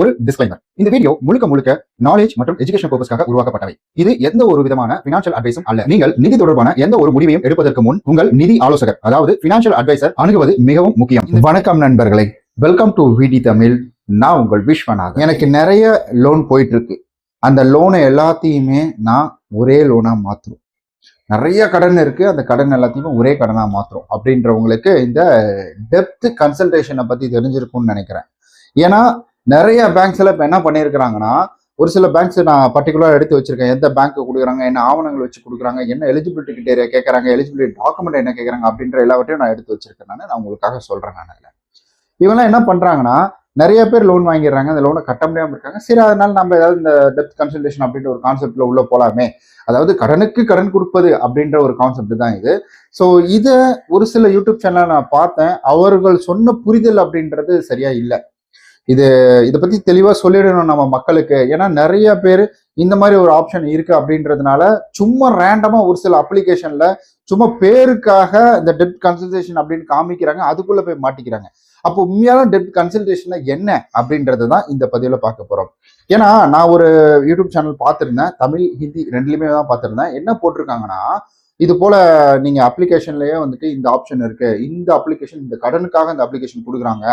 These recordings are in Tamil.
ஒரு டிஸ்க்ளைமர் இந்த வீடியோ முழுக்க முழுக்க நாலேஜ் மற்றும் எஜுகேஷன் பர்பஸ்க்காக உருவாக்கப்பட்டவை. இது எந்த ஒரு விதமான பினான்சியல் அட்வைஸும் அல்ல. நீங்கள் நிதி தொடர்பான எந்த ஒரு முடிவையும் எடுப்பதற்கு முன் உங்கள் நிதி ஆலோசகர் அதாவது பினான்சியல் அட்வைசர் அணுகுவது மிகவும் முக்கியம். வணக்கம் நண்பர்களே. வெல்கம் டு விடி தமிழ் நான் உங்கள் விஸ்வநாதன். எனக்கு நிறைய லோன் போயிட்டு இருக்கு அந்த லோனை எல்லாத்தையுமே நான் ஒரே லோனா மாத்துறோம். நிறைய கடன் இருக்கு. அந்த கடன் எல்லாத்தையுமே ஒரே கடனா மாத்துறோம். அப்படின்றவங்களுக்கு இந்த டெப்த் கன்சல்டேஷனை பத்தி தெரிஞ்சிருக்கும்னு நினைக்கிறேன். ஏன்னா நிறைய பேங்க்ஸ்ல இப்போ என்ன பண்ணியிருக்கிறாங்கன்னா ஒரு சில பேங்க்ஸ் நான் பர்டிகுலர் எடுத்து வச்சிருக்கேன். எந்த பேங்க் கொடுக்குறாங்க என்ன ஆவணங்கள் வச்சு கொடுக்குறாங்க என்ன எலிஜிபிலிட்டி கிட்டேரியா கேட்கறாங்க எலிஜிபிலிட்டி டாக்குமெண்ட் என்ன கேட்கறாங்க அப்படின்ற எல்லாவற்றையும் நான் எடுத்து வச்சிருக்கேன் நான். நான் உங்களுக்காக சொல்றேன் நான் இல்லை இவங்கெல்லாம் என்ன பண்ணுறாங்கன்னா நிறைய பேர் லோன் வாங்கிடுறாங்க. அந்த லோனை கட்ட முடியாமல் இருக்காங்க. சரி அதனால நம்ம ஏதாவது இந்த டெப்த் கன்சல்டேஷன் அப்படின்ற ஒரு கான்செப்டில் உள்ள போலாமே. அதாவது கடனுக்கு கடன் கொடுப்பது அப்படின்ற ஒரு கான்செப்ட் தான் இது. ஸோ இதை ஒரு சில யூடியூப் சேனலை நான் பார்த்தேன். அவர்கள் சொன்ன புரிதல் அப்படின்றது சரியாக இல்லை. இது இதை பத்தி தெளிவா சொல்லிடணும் நம்ம மக்களுக்கு. ஏன்னா நிறைய பேர் இந்த மாதிரி ஒரு ஆப்ஷன் இருக்கு அப்படின்றதுனால சும்மா ரேண்டமா ஒரு சில அப்ளிகேஷன்ல சும்மா பேருக்காக இந்த டெப்ட் கன்சல்டேஷன் அப்படின்னு காமிக்கிறாங்க. அதுக்குள்ள போய் மாட்டிக்கிறாங்க. அப்போ உண்மையான டெப்ட் கன்சல்டேஷன்ல என்ன அப்படின்றது தான் இந்த பதிவில் பார்க்க போறோம். ஏன்னா நான் ஒரு யூடியூப் சேனல் பார்த்துருந்தேன். தமிழ் ஹிந்தி ரெண்டுலையுமே தான் பார்த்துருந்தேன். என்ன போட்டிருக்காங்கன்னா இது போல நீங்க அப்ளிகேஷன்லயே வந்துட்டு இந்த ஆப்ஷன் இருக்கு. இந்த அப்ளிகேஷன் இந்த கடனுக்காக இந்த அப்ளிகேஷன் கொடுக்குறாங்க.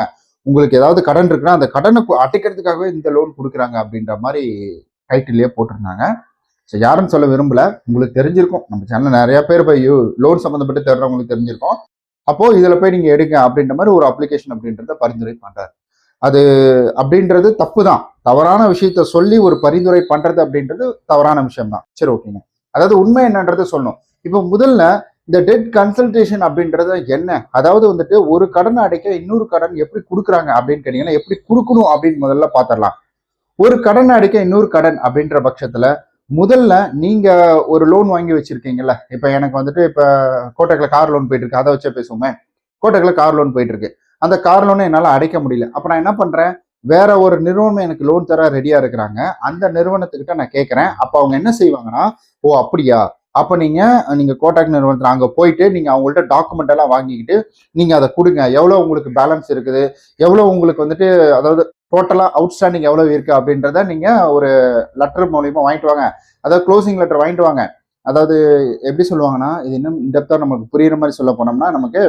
உங்களுக்கு ஏதாவது கடன் இருக்குன்னா அந்த கடனை அடைக்கிறதுக்காகவே இந்த லோன் கொடுக்குறாங்க அப்படின்ற மாதிரி டைட்டிலே போட்டிருந்தாங்க. ஸோ யாருன்னு சொல்ல விரும்பல. உங்களுக்கு தெரிஞ்சிருக்கும். நம்ம சேனல் நிறைய பேர் போய் லோன் சம்மந்தப்பட்டு தேடுறவங்களுக்கு தெரிஞ்சிருக்கும். அப்போ இதில் போய் நீங்கள் எடுங்க அப்படின்ற மாதிரி ஒரு அப்ளிகேஷன் அப்படின்றத பரிந்துரை பண்ணுறாரு அது அப்படின்றது தப்பு தான் தவறான விஷயத்த சொல்லி ஒரு பரிந்துரை பண்ணுறது அப்படின்றது தவறான விஷயம் தான் சரி ஓகேங்க அதாவது உண்மை என்னன்றதை சொல்லணும். இப்போ முதல்ல இந்த டெட் கன்சல்டேஷன் அப்படின்றது என்ன? அதாவது வந்துட்டு ஒரு கடன் அடைக்க இன்னொரு கடன் எப்படி கொடுக்குறாங்க அப்படின்னு கேட்டீங்கன்னா எப்படி கொடுக்கணும் அப்படின்னு முதல்ல பார்த்துடலாம். ஒரு கடன் அடைக்க இன்னொரு கடன் அப்படின்ற பட்சத்தில் முதல்ல நீங்க ஒரு லோன் வாங்கி வச்சிருக்கீங்கல்ல. இப்ப எனக்கு வந்துட்டு இப்ப கோட்டக்கில் கார் லோன் போயிட்டு இருக்கு அதை வச்சே பேசுவோமே. கோட்டக்கில் கார் லோன் போயிட்டு இருக்கு அந்த கார் லோனை என்னால் அடைக்க முடியல. அப்ப நான் என்ன பண்றேன்? வேற ஒரு நிறுவனம் எனக்கு லோன் தர ரெடியா இருக்கிறாங்க. அந்த நிறுவனத்துக்கிட்ட நான் கேட்கறேன் அப்ப அவங்க என்ன செய்வாங்கன்னா ஓ அப்படியா? அப்போ நீங்கள் நீங்கள் கோட்டாக் நிறுவனத்தில் அங்கே போயிட்டு நீங்கள் அவங்கள்ட்ட டாக்குமெண்ட் எல்லாம் வாங்கிக்கிட்டு நீங்கள் அதை கொடுங்க. எவ்வளோ உங்களுக்கு பேலன்ஸ் இருக்குது? எவ்வளோ உங்களுக்கு வந்துட்டு அதாவது டோட்டலாக அவுட்ஸ்டாண்டிங் எவ்வளோ இருக்குது அப்படின்றத நீங்கள் ஒரு லெட்டர் மூலியமாக வாங்கிட்டு வாங்க. அதாவது க்ளோசிங் லெட்டர் வாங்கிட்டு வாங்க. அதாவது எப்படி சொல்லுவாங்கன்னா இது இன்னும் டெப்தா நமக்கு புரியுற மாதிரி சொல்ல போனோம்னா நமக்கு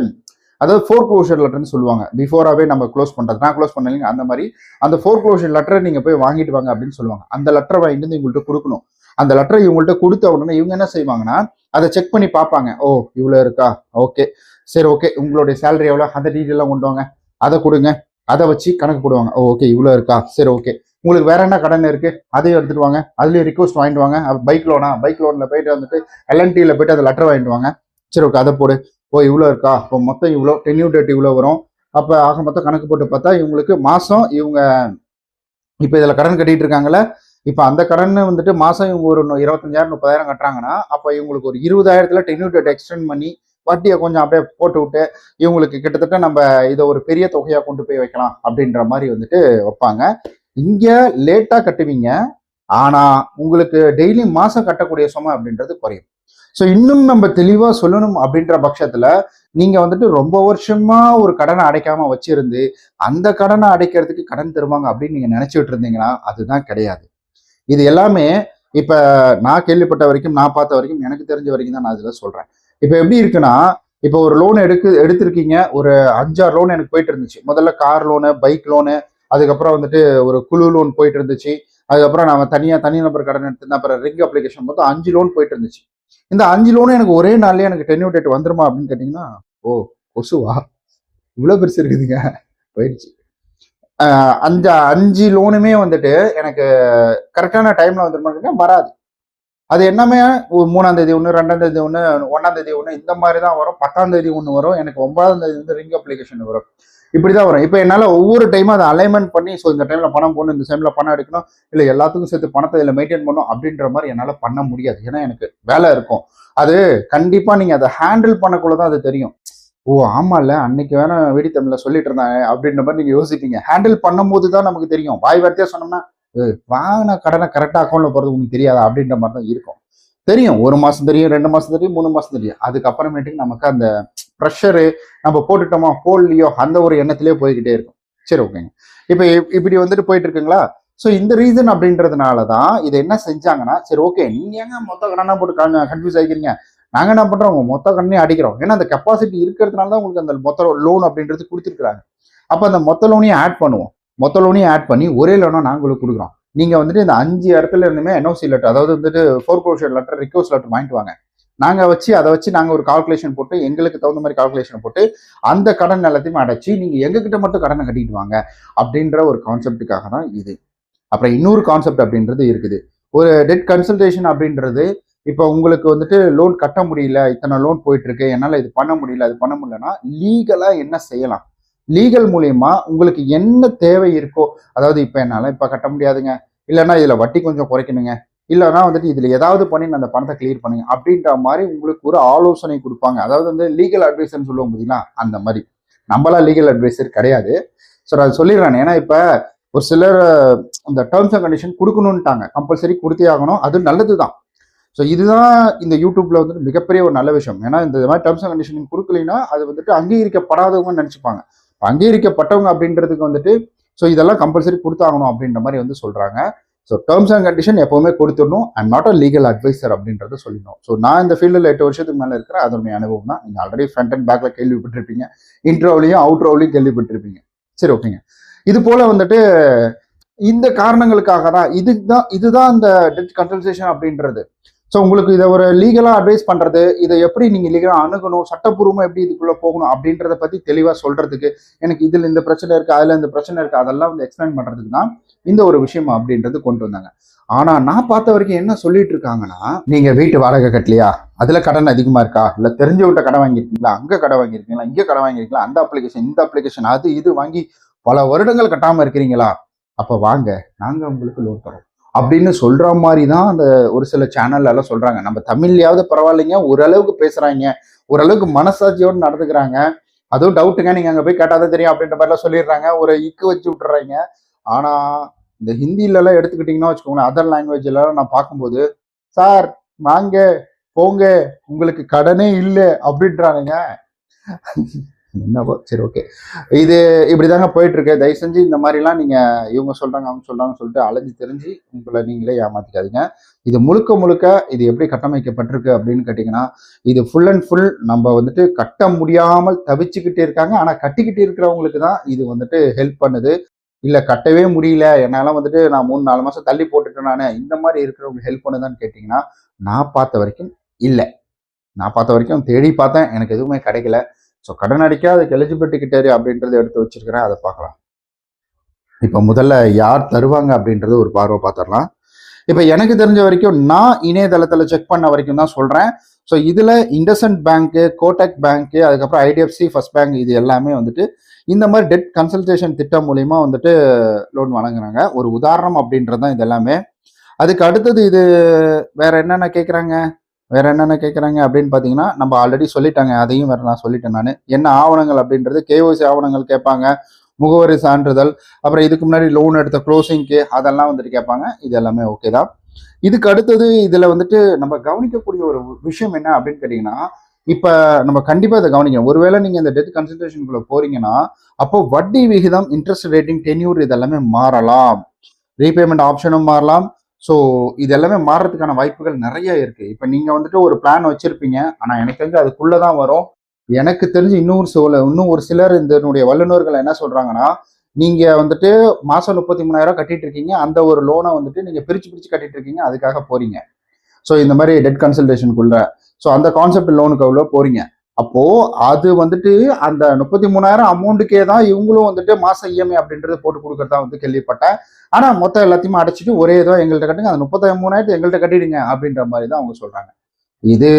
அதாவது ஃபோர் க்ளோஷர் லெட்டர்னு சொல்லுவாங்க. பிஃபோராகவே நம்ம க்ளோஸ் பண்ணுறது நான் க்ளோஸ் பண்ணலைங்க. அந்த மாதிரி அந்த ஃபோர் க்ளோஷர் லெட்டரை நீங்கள் போய் வாங்கிட்டு வாங்க அப்படின்னு சொல்லுவாங்க. அந்த லெட்டரை வாங்கிட்டு வந்து உங்கள்கிட்ட கொடுக்கணும். அந்த லெட்டரை இவங்கள்ட்ட கொடுத்த உடனே இவங்க என்ன செய்வாங்கன்னா அதை செக் பண்ணி பார்ப்பாங்க. ஓ இவ்வளோ இருக்கா? ஓகே. சரி ஓகே. உங்களுடைய சேலரி எவ்வளோ? அந்த டீட்டெயிலாம் கொண்டு வாங்க. அதை கொடுங்க. அதை வச்சு கணக்கு போடுவாங்க. ஓ ஓகே இவ்வளோ இருக்கா? சரி ஓகே. உங்களுக்கு வேற என்ன கடன் இருக்கு? அதையும் எடுத்துட்டு வாங்க. அதுலேயும் ரிக்வஸ்ட் வாங்கிட்டு வாங்க. பைக் லோனா பைக் லோனில் போயிட்டு வந்துட்டு எல்என்டியில் போயிட்டு அந்த லெட்டர் வாங்கிட்டு வாங்க. சரி ஓகே அதை போடு. ஓ இவ்வளோ இருக்கா? இப்போ மொத்தம் இவ்வளோ டென்யூ டேட் இவ்வளோ வரும். அப்போ ஆக மொத்தம் கணக்கு போட்டு பார்த்தா இவங்களுக்கு மாதம் இவங்க இப்போ இதில் கடன் கட்டிட்டு இருக்காங்களே இப்போ அந்த கடன் வந்துட்டு மாதம் இவங்க ஒரு இருபத்தஞ்சாயிரம் முப்பதாயிரம் கட்டுறாங்கன்னா அப்போ இவங்களுக்கு ஒரு இருபதாயிரத்துல டென்யூ டேட் எக்ஸ்டெண்ட் பண்ணி வட்டியை கொஞ்சம் அப்படியே போட்டு விட்டு இவங்களுக்கு கிட்டத்தட்ட நம்ம இதை ஒரு பெரிய தொகையாக கொண்டு போய் வைக்கலாம் அப்படின்ற மாதிரி வந்துட்டு வைப்பாங்க. இங்கே லேட்டாக கட்டுவீங்க. ஆனால் உங்களுக்கு டெய்லி மாதம் கட்டக்கூடிய சுமை அப்படின்றது குறையும். ஸோ இன்னும் நம்ம தெளிவாக சொல்லணும் அப்படின்ற பட்சத்தில் நீங்கள் வந்துட்டு ரொம்ப வருஷமாக ஒரு கடனை அடைக்காமல் வச்சிருந்து அந்த கடனை அடைக்கிறதுக்கு கடன் தருவாங்க அப்படின்னு நீங்கள் நினச்சிட்டு இருந்தீங்கன்னா அதுதான் கிடையாது. இது எல்லாமே இப்போ நான் கேள்விப்பட்ட வரைக்கும் நான் பார்த்த வரைக்கும் எனக்கு தெரிஞ்ச வரைக்கும் தான் நான் இதில் சொல்கிறேன் இப்போ எப்படி இருக்குன்னா இப்போ ஒரு லோன் எடுக்கு எடுத்திருக்கீங்க ஒரு அஞ்சாறு லோன் எனக்கு போயிட்டு இருந்துச்சு. முதல்ல கார் லோனு பைக் லோனு அதுக்கப்புறம் வந்துட்டு ஒரு குழு லோன் போயிட்டு இருந்துச்சு. அதுக்கப்புறம் நான் தனியாக தனி நபர் கடன் எடுத்திருந்தேன் அப்புறம் ரிங் அப்ளிகேஷன் மொத்தம் அஞ்சு லோன் போயிட்டு இருந்துச்சு. இந்த அஞ்சு லோனும் எனக்கு ஒரே நாள்லயே எனக்கு டென்யூ டேட் வந்துருமா அப்படின்னு கேட்டிங்கன்னா ஓ கொசுவா? இவ்வளோ பெருசு இருக்குதுங்க. போயிடுச்சு. அஞ்சு அஞ்சு லோனுமே வந்துட்டு எனக்கு கரெக்டான டைம்ல வந்துருமா வராது. அது என்னமே ஒரு மூணாம் தேதி ஒன்று ரெண்டாம் தேதி ஒன்று ஒன்றாம் தேதி ஒன்று இந்த மாதிரி தான் வரும். பத்தாம் தேதி ஒன்று வரும். எனக்கு ஒன்பதாம் தேதி வந்து ரிங் அப்ளிகேஷன் வரும். இப்படி தான் வரும். இப்போ என்னால் ஒவ்வொரு டைமும் அதை அலைன்மெண்ட் பண்ணி ஸோ இந்த டைமில் பணம் போடணும் இந்த டைமில் பணம் எடுக்கணும் இல்லை எல்லாத்துக்கும் சேர்த்து பணத்தை இதில் மெயின்டைன் பண்ணணும் அப்படின்ற மாதிரி என்னால் பண்ண முடியாது. ஏன்னா எனக்கு வேலை இருக்கும். அது கண்டிப்பாக நீங்கள் அதை ஹேண்டில் பண்ணக்குள்ள தான் அது தெரியும். ஓ ஆமாம்ல அன்னைக்கு வேணா வெடித்தமிழ்ல சொல்லிட்டு இருந்தாங்க அப்படின்ற மாதிரி நீங்கள் யோசிப்பீங்க. ஹேண்டில் பண்ணும்போது தான் நமக்கு தெரியும். வாய் வார்த்தையா சொன்னோம்னா வாங்கின கடனை கரெக்டாக அக்கௌண்ட்ல போகிறது உங்களுக்கு தெரியாதா? அப்படின்ற மாதிரி தான் இருக்கும். தெரியும். ஒரு மாசம் தெரியும் ரெண்டு மாசம் தெரியும் மூணு மாசம் தெரியும். அதுக்கப்புறமேட்டுக்கு நமக்கு அந்த ப்ரெஷரு நம்ம போட்டுட்டோமா போடலையோ அந்த ஒரு எண்ணத்திலே போய்கிட்டே இருக்கும். சரி ஓகேங்க இப்போ இப்படி வந்துட்டு போயிட்டு இருக்குங்களா ஸோ இந்த ரீசன் அப்படின்றதுனால தான் இதை என்ன செஞ்சாங்கன்னா சரி ஓகே நீங்க ஏங்க மொத்த கடனா போட்டு கன்ஃபியூஸ் ஆகிக்கிறீங்க நாங்க என்ன பண்றோம்? மொத்த கடனையும் அடிக்கிறோம். ஏன்னா அந்த கெப்பாசிட்டி இருக்கிறதுனால தான் உங்களுக்கு அந்த மொத்த லோன் அப்படின்றது கொடுத்துருக்காங்க அப்போ அந்த மொத்த லோனையும் ஆட் பண்ணுவோம். மொத்த லோனையும் ஆட் பண்ணி ஒரே லோனாக நாங்களுக்கு கொடுக்குறோம். நீங்கள் வந்துட்டு இந்த அஞ்சு இடத்துல இருந்துமே என்ஓசி லெட்டர் அதாவது வந்துட்டு four closure letter request letter வாங்கிட்டு வாங்க. நாங்கள் வச்சு அதை வச்சு நாங்கள் ஒரு கால்குலேஷன் போட்டு எங்களுக்கு தகுந்த மாதிரி கால்குலேஷன் போட்டு அந்த கடன் எல்லாத்தையும் அடைச்சி நீங்கள் எங்ககிட்ட மட்டும் கடனை கட்டிட்டு வாங்க அப்படின்ற ஒரு கான்செப்டுக்காக தான் இது. அப்புறம் இன்னொரு கான்செப்ட் அப்படின்றது இருக்குது. ஒரு டெட் கன்சல்டேஷன் அப்படின்றது இப்போ உங்களுக்கு வந்துட்டு லோன் கட்ட முடியல இத்தனை லோன் போயிட்டு இருக்கு என்னால் இது பண்ண முடியல அது பண்ண முடியலன்னா லீகலாக என்ன செய்யலாம்? லீகல் மூலயமா உங்களுக்கு என்ன தேவை இருக்கோ அதாவது இப்போ என்னால் இப்போ கட்ட முடியாதுங்க இல்லைன்னா இதில் வட்டி கொஞ்சம் குறைக்கணுங்க இல்லைன்னா வந்துட்டு இதில் ஏதாவது பண்ணி நான் அந்த பணத்தை கிளியர் பண்ணுங்க அப்படின்ற மாதிரி உங்களுக்கு ஒரு ஆலோசனை கொடுப்பாங்க. அதாவது வந்து லீகல் அட்வைஸ்ன்னு சொல்லுவோம் பார்த்தீங்களா அந்த மாதிரி. நம்மளாம் லீகல் அட்வைசர் கிடையாது. ஸோ நான் சொல்லிடுறேன். ஏன்னா இப்போ ஒரு சிலர் இந்த டேர்ம்ஸ் அண்ட் கண்டிஷன் கொடுக்கணுன்ட்டாங்க கம்பல்சரி கொடுத்தே ஆகணும். அது நல்லது தான் ஸோ இதுதான் இந்த யூடியூப்ல வந்துட்டு மிகப்பெரிய ஒரு நல்ல விஷயம். ஏன்னா இந்த மாதிரி டேர்ம்ஸ் அண்ட் கண்டிஷன் கொடுக்கலைன்னா அது வந்துட்டு அங்கீகரிக்கப்படாதவங்க நினச்சிப்பாங்க. அங்கீகரிக்கப்பட்டவங்க அப்படின்றதுக்கு வந்துட்டு ஸோ இதெல்லாம் கம்பல்சரி கொடுத்தாகணும் அப்படின்ற மாதிரி வந்து சொல்றாங்க. ஸோ டேர்ம்ஸ் அண்ட் கண்டிஷன் எப்பவுமே கொடுத்துடணும். I'm not a legal adviser அப்படின்றத சொல்லிடணும். ஸோ நான் இந்த ஃபீல்டில் எட்டு வருஷத்துக்கு மேலே இருக்கிறேன் அதனுடைய அனுபவம் தான். நீங்கள் ஆல்ரெடி ஃப்ரண்ட் அண்ட் பேக்ல கேள்விப்பட்டிருப்பீங்க. இன்ட்ரோவிலையும் அவுட்ரோவிலையும் கேள்விப்பட்டிருப்பீங்க. சரி ஓகேங்க இது போல வந்துட்டு இந்த காரணங்களுக்காக தான் இதுதான் இதுதான் இந்த டெட் கன்சல்டேஷன் அப்படின்றது. ஸோ உங்களுக்கு இதை ஒரு லீகலாக அட்வைஸ் பண்ணுறது இதை எப்படி நீங்கள் லீகலாக அணுகணும் சட்டப்பூர்வமாக எப்படி இதுக்குள்ளே போகணும் அப்படின்றத பற்றி தெளிவாக சொல்கிறதுக்கு எனக்கு இதில் இந்த பிரச்சனை இருக்குது அதில் இந்த பிரச்சனை இருக்குது அதெல்லாம் வந்து எக்ஸ்பிளைன் பண்ணுறதுக்கு தான் இந்த ஒரு விஷயம் அப்படின்றது கொண்டு வந்தாங்க. ஆனால் நான் பார்த்த வரைக்கும் என்ன சொல்லிட்டு இருக்காங்கன்னா நீங்கள் வீட்டு வாடகை கட்டலையா? அதில் கடன் அதிகமாக இருக்கா? இல்லை தெரிஞ்சவங்கிட்ட கடன் வாங்கியிருக்கீங்களா? அங்கே கடன் வாங்கியிருக்கீங்களா? இங்கே கடன் வாங்கியிருக்கீங்களா? அந்த அப்ளிகேஷன் இந்த அப்ளிகேஷன் அது இது வாங்கி பல வருடங்கள் கட்டாமல் இருக்கிறீங்களா? அப்போ வாங்க நாங்கள் உங்களுக்கு லோன் தரோம். அப்படின்னு சொல்ற மாதிரி தான் அந்த ஒரு சில சேனல்ல சொல்கிறாங்க சொல்றாங்க. நம்ம தமிழ்லயாவது பரவாயில்லைங்க ஓரளவுக்கு பேசுறாங்க ஓரளவுக்கு மனசாட்சியோடு நடந்துக்கிறாங்க. அதுவும் டவுட்டுங்க நீங்க அங்க போய் கேட்டாதான் தெரியும் அப்படின்ற மாதிரிலாம் சொல்லிடுறாங்க. ஒரு இக்கு வச்சு விட்டுறாங்க. ஆனா இந்த ஹிந்தில எல்லாம் எடுத்துக்கிட்டீங்கன்னா வச்சுக்கோங்களேன் அதர் லாங்குவேஜ் எல்லாம் நான் பார்க்கும்போது சார் வாங்க போங்க உங்களுக்கு கடனே இல்லை அப்படின்றானுங்க. என்னவோ? சரி ஓகே இது இப்படிதாங்க போயிட்டு இருக்கு தயவு செஞ்சு இந்த மாதிரிலாம் நீங்க இவங்க சொல்றாங்க அவங்க சொல்றாங்கன்னு சொல்லிட்டு அலைஞ்சு தெரிஞ்சு உங்களை நீங்களே ஏமாத்திக்காதீங்க. இது முழுக்க முழுக்க இது எப்படி கட்டமைக்கப்பட்டிருக்கு அப்படின்னு கேட்டிங்கன்னா இது ஃபுல் அண்ட் ஃபுல் நம்ம வந்துட்டு கட்ட முடியாமல் தவிச்சுக்கிட்டே இருக்காங்க. ஆனால் கட்டிக்கிட்டு இருக்கிறவங்களுக்கு தான் இது வந்துட்டு ஹெல்ப் பண்ணுது. இல்லை கட்டவே முடியல. என்னால் வந்துட்டு நான் மூணு நாலு மாதம் தள்ளி போட்டுட்டேன் நான். இந்த மாதிரி இருக்கிறவங்க ஹெல்ப் பண்ணுதான்னு கேட்டிங்கன்னா நான் பார்த்த வரைக்கும் இல்லை. நான் பார்த்த வரைக்கும் தேடி பார்த்தேன். எனக்கு எதுவுமே கிடைக்கல. ஸோ கடன் அடிக்க அதுக்கு எலிஜிபிலிட்டி கிட்டேரியா அப்படின்றத எடுத்து வச்சிருக்கிறேன். அதை பார்க்கலாம். இப்போ முதல்ல யார் தருவாங்க அப்படின்றது ஒரு பார்வை பார்த்துடலாம். இப்போ எனக்கு தெரிஞ்ச வரைக்கும் நான் இணையதளத்தில் செக் பண்ண வரைக்கும் தான் சொல்கிறேன் ஸோ இதில் இண்டசன்ட் பேங்க்கு கோட்டக் பேங்க்கு அதுக்கப்புறம் ஐடிஎஃப்சி ஃபர்ஸ்ட் பேங்க் இது எல்லாமே வந்துட்டு இந்த மாதிரி டெட் கன்சல்டேஷன் திட்டம் மூலிமா வந்துட்டு லோன் வழங்குறாங்க. ஒரு உதாரணம் அப்படின்றது தான் இது எல்லாமே. அதுக்கு அடுத்தது இது வேற என்னென்ன கேட்குறாங்க வேற என்னென்ன கேட்குறாங்க அப்படின்னு பார்த்தீங்கன்னா நம்ம ஆல்ரெடி சொல்லிட்டாங்க. அதையும் வேற நான் சொல்லிட்டேன் நான். என்ன ஆவணங்கள் அப்படின்றது கேஓசி ஆவணங்கள் கேட்பாங்க. முகவரி சான்றிதழ் அப்புறம் இதுக்கு முன்னாடி லோன் எடுத்த க்ளோசிங்க்கு அதெல்லாம் வந்துட்டு கேட்பாங்க. இது எல்லாமே ஓகே தான். இதுக்கு அடுத்தது இதில் வந்துட்டு நம்ம கவனிக்கக்கூடிய ஒரு விஷயம் என்ன அப்படின்னு கேட்டிங்கன்னா இப்போ நம்ம கண்டிப்பாக இதை கவனிக்கணும். ஒருவேளை நீங்கள் இந்த டெத் கன்சல்டேஷனுக்குள்ள போறீங்கன்னா அப்போ வட்டி விகிதம் இன்ட்ரெஸ்ட் ரேட்டிங் டென்யூர் இதெல்லாமே மாறலாம். ரீபேமெண்ட் ஆப்ஷனும் மாறலாம். ஸோ இது எல்லாமே மாறுறதுக்கான வாய்ப்புகள் நிறைய இருக்குது இப்போ நீங்கள் வந்துட்டு ஒரு பிளான் வச்சுருப்பீங்க. ஆனால் எனக்கு தெரிஞ்சு அதுக்குள்ளே தான் வரும். எனக்கு தெரிஞ்சு இன்னொரு சில இன்னும் ஒரு சிலர் இதனுடைய வல்லுநர்கள் என்ன சொல்கிறாங்கன்னா நீங்கள் வந்துட்டு மாதம் முப்பத்தி மூணாயிரம் கட்டிட்டு இருக்கீங்க அந்த ஒரு லோனை வந்துட்டு நீங்கள் பிரித்து பிரித்து கட்டிட்டு இருக்கீங்க அதுக்காக போகிறீங்க ஸோ இந்த மாதிரி டெட் கன்சல்டேஷனுக்குள்ள ஸோ அந்த கான்செப்ட் லோனுக்கு அவ்வளோ போகிறீங்க அப்போ அது வந்துட்டு அந்த முப்பத்தி மூணாயிரம் அமௌண்ட்டுக்கே தான் இவங்களும் வந்துட்டு மாச இஎம்ஐ அப்படின்றத போட்டு கொடுக்கறதா வந்து கேள்விப்பட்டேன். ஆனா மொத்தம் எல்லாத்தையுமே அடைச்சிட்டு ஒரே இதோ எங்கள்கிட்ட கட்டுங்க. அந்த முப்பத்தி மூணாயிரத்து எங்கள்கிட்ட கட்டிடுங்க அப்படின்ற மாதிரி தான் அவங்க சொல்றாங்க. இது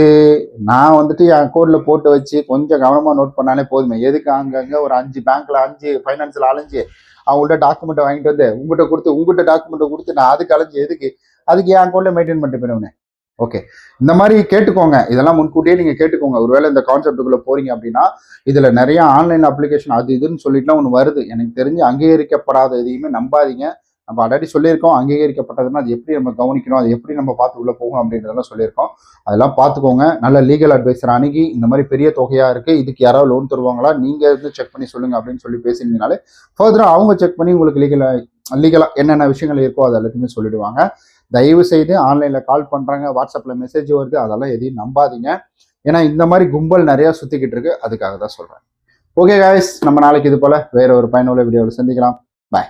நான் வந்துட்டு என் கோட்ல போட்டு வச்சு கொஞ்சம் கவனமா நோட் பண்ணாலே போதுமே. எதுக்கு அங்கங்க ஒரு அஞ்சு பேங்க்ல அஞ்சு ஃபைனான்ஸ்ல அலைஞ்சு அவங்கள்ட்ட டாக்குமெண்ட் வாங்கிட்டு வந்து உங்ககிட்ட கொடுத்து உங்ககிட்ட டாக்குமெண்ட் கொடுத்து நான் அதுக்கு அலைஞ்சு எதுக்கு? அதுக்கு என் அக்கௌண்ட்ல மெயின்டைன் பண்ணிட்டு போயிடுவேன். ஓகே இந்த மாதிரி கேட்டுக்கோங்க. இதெல்லாம் முன்கூட்டியே நீங்க கேட்டுக்கோங்க. ஒருவேளை இந்த கான்செப்டுக்குள்ள போறீங்க அப்படின்னா இதுல நிறைய ஆன்லைன் அப்ளிகேஷன் அது இதுன்னு சொல்லிட்டுலாம் ஒன்று வருது. எனக்கு தெரிஞ்சு அங்கீகரிக்கப்படாத எதையுமே நம்பாதீங்க. நம்ம ஆல்ரெடி சொல்லியிருக்கோம். அங்கீகரிக்கப்பட்டதுன்னா அது எப்படி நம்ம கவனிக்கணும்? அது எப்படி நம்ம பார்த்து உள்ள போகணும் அப்படின்றதெல்லாம் சொல்லியிருக்கோம். அதெல்லாம் பார்த்துக்கோங்க. நல்ல லீகல் அட்வைசர் அணுகி இந்த மாதிரி பெரிய தொகையா இருக்கு. இதுக்கு யாராவது லோன் தருவாங்களா? நீங்க இருந்து செக் பண்ணி சொல்லுங்க அப்படின்னு சொல்லி பேசினீங்கனாலே ஃபர்தராக அவங்க செக் பண்ணி உங்களுக்கு லீகலாக லீகலாக என்னென்ன விஷயங்கள் இருக்கோ அது எல்லாத்தையுமே சொல்லிடுவாங்க. தயவு செய்து ஆன்லைன்ல கால் பண்றாங்க வாட்ஸ்அப்ல மெசேஜ் வருது அதெல்லாம் எதையும் நம்பாதீங்க. ஏன்னா இந்த மாதிரி கும்பல் நிறைய சுத்திக்கிட்டு இருக்கு. அதுக்காக தான் சொல்றேன். ஓகே காய்ஸ் நம்ம நாளைக்கு இது போல வேற ஒரு பயனுள்ள வீடியோவில் சந்திக்கலாம். பாய்